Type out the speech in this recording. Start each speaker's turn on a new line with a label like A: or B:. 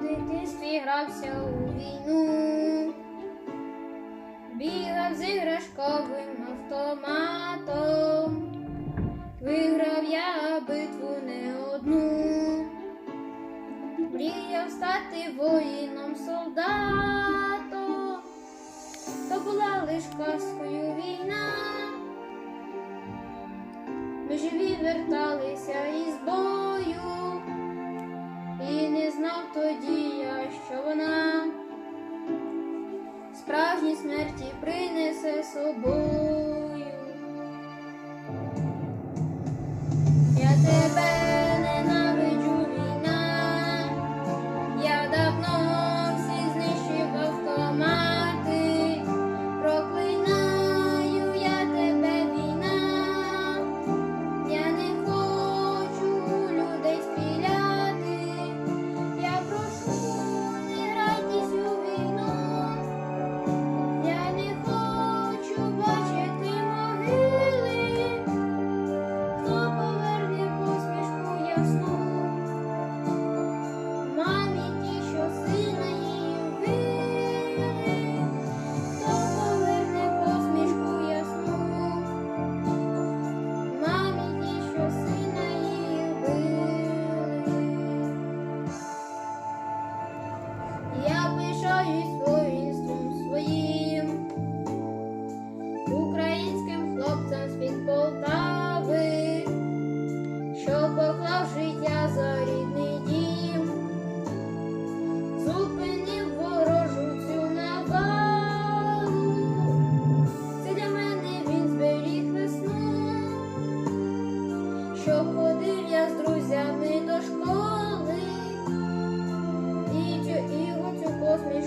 A: в дитинстві грався у війну, бігав з іграшковим автоматом, виграв я битву не одну, мріяв стати воїном солдатом, то була лиш казкою війна. Ми живі верталися із бою, смерті принесе собою. що життя за рідний дім, зупинив ворожу цю навалу, це мене він зберіг весни, що ходив я з друзями до школи, і, і оцю посмішку.